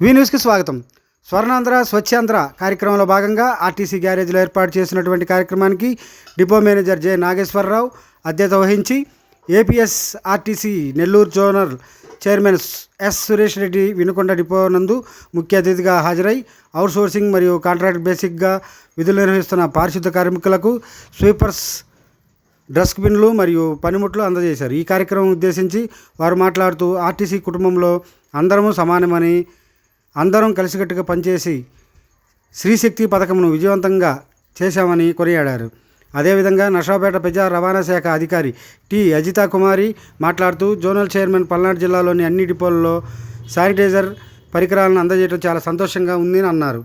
వి న్యూస్కి స్వాగతం. స్వర్ణాంధ్ర స్వచ్ఛాంధ్ర కార్యక్రమంలో భాగంగా ఆర్టీసీ గ్యారేజ్లో ఏర్పాటు చేసినటువంటి కార్యక్రమానికి డిపో మేనేజర్ జె. నాగేశ్వరరావు అధ్యత వహించి APSRTC Nellore zonal chairman S. Suresh Reddy Vinukonda depot నందు ముఖ్య అతిథిగా హాజరై అవుట్సోర్సింగ్ మరియు కాంట్రాక్ట్ బేసిక్గా విధులు నిర్వహిస్తున్న పారిశుద్ధ కార్మికులకు స్వీపర్స్ డస్ట్బిన్లు మరియు పనిముట్లు అందజేశారు. ఈ కార్యక్రమం ఉద్దేశించి వారు మాట్లాడుతూ ఆర్టీసీ కుటుంబంలో అందరము సమానమని అందరం కలిసికట్టుగా పనిచేసి శ్రీశక్తి పథకంను విజయవంతంగా చేశామని కొనియాడారు. అదేవిధంగా నషాపేట ప్రజా రవాణా శాఖ అధికారి టి. అజితా కుమారి మాట్లాడుతూ జోనల్ చైర్మన్ పల్నాడు జిల్లాలోని అన్ని డిపోల్లో శానిటైజర్ పరికరాలను అందజేయడం చాలా సంతోషంగా ఉందని అన్నారు.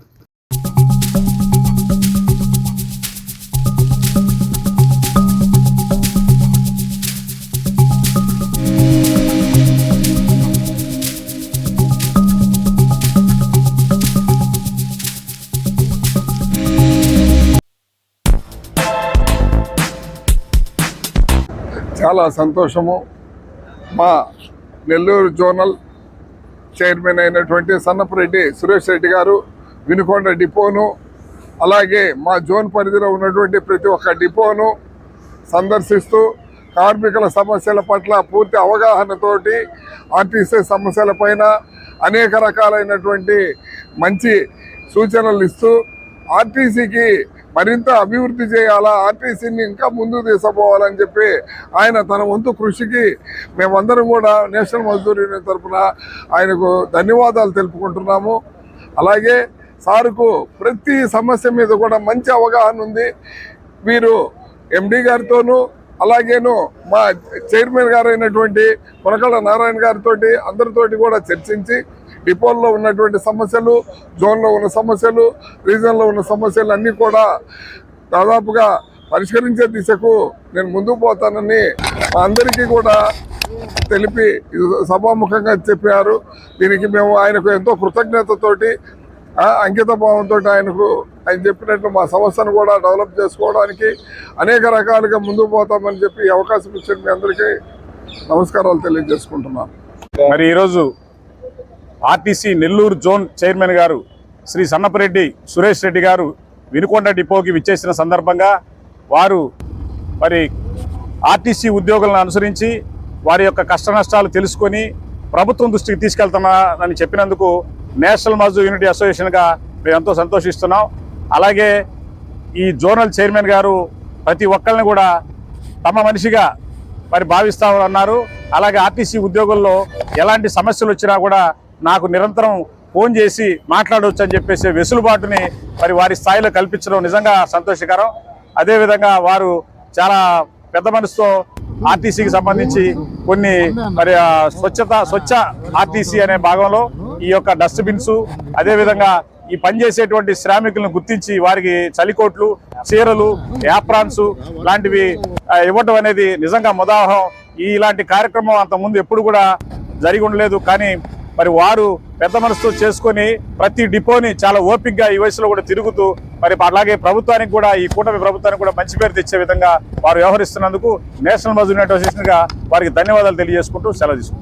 చాలా సంతోషము. మా నెల్లూరు జోనల్ చైర్మన్ అయినటువంటి సన్నపురెడ్డి సురేష్ రెడ్డి గారు వినుకొండ డిపోను అలాగే మా జోన్ పరిధిలో ఉన్నటువంటి ప్రతి ఒక్క డిపోను సందర్శిస్తూ కార్మికుల సమస్యల పట్ల పూర్తి అవగాహనతోటి ఆర్టీసీ సమస్యల పైన అనేక రకాలైనటువంటి మంచి సూచనలు ఇస్తూ ఆర్టీసీకి మరింత అభివృద్ధి చేయాలా? ఆర్టీసీని ఇంకా ముందుకు తీసుకుపోవాలని చెప్పి ఆయన తన వంతు కృషికి మేమందరం కూడా నేషనల్ మజ్దూర్ యూనియన్ తరఫున ఆయనకు ధన్యవాదాలు తెలుపుకుంటున్నాము. అలాగే సారుకు ప్రతి సమస్య మీద కూడా మంచి అవగాహన ఉంది. వీరు ఎండి గారితోనూ అలాగేను మా చైర్మన్ గారు అయినటువంటి కొనకళ్ళ నారాయణ గారితో అందరితోటి కూడా చర్చించి డిపోల్లో ఉన్నటువంటి సమస్యలు జోన్లో ఉన్న సమస్యలు రీజన్లో ఉన్న సమస్యలు అన్నీ కూడా దాదాపుగా పరిష్కరించే దిశకు నేను ముందుకు పోతానని అందరికీ కూడా తెలిపి సభాముఖంగా చెప్పారు. దీనికి మేము ఆయనకు ఎంతో కృతజ్ఞతతోటి అంకిత భావంతో ఆయనకు ఆయన చెప్పినట్లు మా సంస్థను కూడా డెవలప్ చేసుకోవడానికి అనేక రకాలుగా ముందుకు పోతామని చెప్పి అవకాశం ఇచ్చిన మీ అందరికీ నమస్కారాలు తెలియజేసుకుంటున్నాను. మరి ఈరోజు ఆర్టీసీ నెల్లూరు జోన్ చైర్మన్ గారు శ్రీ సన్నపరెడ్డి సురేష్ రెడ్డి గారు వినుకొండ డిపోకి విచ్చేసిన సందర్భంగా వారు మరి ఆర్టీసీ ఉద్యోగులను అనుసరించి వారి యొక్క కష్ట నష్టాలు తెలుసుకొని ప్రభుత్వం దృష్టికి తీసుకెళ్తున్నానని చెప్పినందుకు నేషనల్ మజ్దూర్ యూనిటీ అసోసియేషన్గా మేము ఎంతో సంతోషిస్తున్నాం. అలాగే ఈ జోనల్ చైర్మన్ గారు ప్రతి ఒక్కరిని కూడా తమ మనిషిగా మరి భావిస్తామన్నారు అలాగే ఆర్టీసీ ఉద్యోగుల్లో ఎలాంటి సమస్యలు వచ్చినా కూడా నాకు నిరంతరం ఫోన్ చేసి మాట్లాడవచ్చు అని చెప్పేసి వెసులుబాటుని మరి వారి స్థాయిలో కల్పించడం నిజంగా సంతోషకరం. అదేవిధంగా వారు చాలా పెద్ద మనసుతో ఆర్టీసీకి సంబంధించి కొన్ని మరి స్వచ్ఛత స్వచ్ఛ ఆర్టీసీ అనే భాగంలో ఈ యొక్క డస్ట్బిన్స్ అదేవిధంగా ఈ పనిచేసేటువంటి శ్రామికులను గుర్తించి వారికి చలికోట్లు చీరలు యాప్రాన్స్ లాంటివి ఇవ్వటం అనేది నిజంగా ముదాహం. ఇలాంటి కార్యక్రమం అంత ముందు ఎప్పుడు కూడా జరిగి ఉండలేదు. కానీ మరి వారు పెద్ద మనసుతో చేసుకొని ప్రతి డిపోని చాలా ఓపిక్గా ఈ వయసులో కూడా తిరుగుతూ మరి అలాగే ప్రభుత్వానికి కూడా ఈ కూటమి ప్రభుత్వానికి కూడా మంచి పేరు తెచ్చే విధంగా వారు వ్యవహరిస్తున్నందుకు నేషనల్ మజ్దూర్ అసోసియేషన్గా వారికి ధన్యవాదాలు తెలియజేసుకుంటూ సెలవు తీసుకుంటారు